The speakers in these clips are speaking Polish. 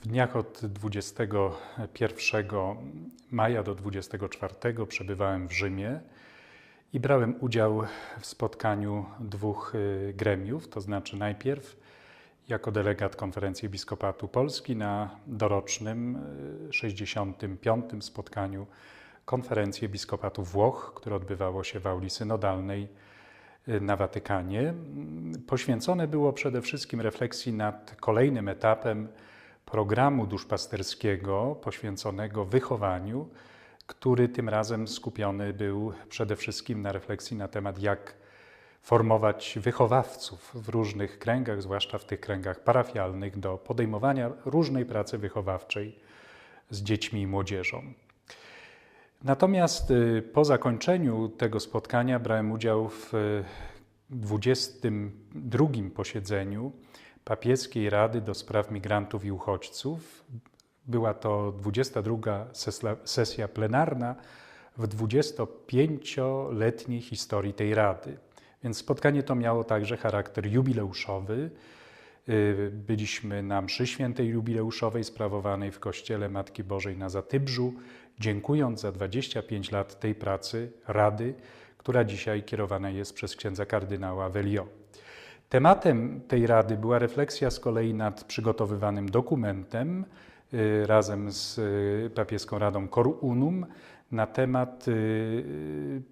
W dniach od 21 maja do 24 przebywałem w Rzymie i brałem udział w spotkaniu dwóch y, gremiów, to znaczy najpierw jako delegat Konferencji Episkopatu Polski na dorocznym y, 65. spotkaniu Konferencji Episkopatu Włoch, które odbywało się w auli synodalnej y, na Watykanie. Poświęcone było przede wszystkim refleksji nad kolejnym etapem programu duszpasterskiego poświęconego wychowaniu, który tym razem skupiony był przede wszystkim na refleksji na temat, jak formować wychowawców w różnych kręgach, zwłaszcza w tych kręgach parafialnych, do podejmowania różnej pracy wychowawczej z dziećmi i młodzieżą. Natomiast y, po zakończeniu tego spotkania brałem udział w 22 posiedzeniu Papieskiej Rady do Spraw Migrantów i Uchodźców. Była to 22 sesja plenarna w 25-letniej historii tej Rady. Więc spotkanie to miało także charakter jubileuszowy. Byliśmy na mszy świętej jubileuszowej sprawowanej w Kościele Matki Bożej na Zatybrzu, dziękując za 25 lat tej pracy Rady, która dzisiaj kierowana jest przez księdza kardynała Velio. Tematem tej rady była refleksja z kolei nad przygotowywanym dokumentem y, razem z y, papieską radą Cor Unum na temat y,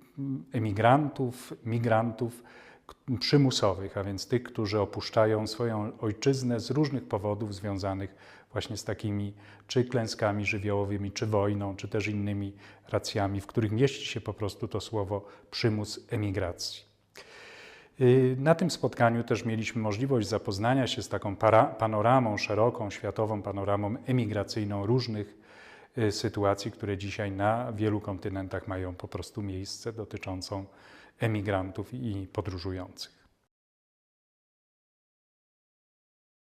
emigrantów, migrantów przymusowych, a więc tych, którzy opuszczają swoją ojczyznę z różnych powodów związanych właśnie z takimi czy klęskami żywiołowymi, czy wojną, czy też innymi racjami, w których mieści się po prostu to słowo przymus emigracji. Na tym spotkaniu też mieliśmy możliwość zapoznania się z taką panoramą, szeroką, światową panoramą emigracyjną różnych y, sytuacji, które dzisiaj na wielu kontynentach mają po prostu miejsce dotyczącą emigrantów i podróżujących.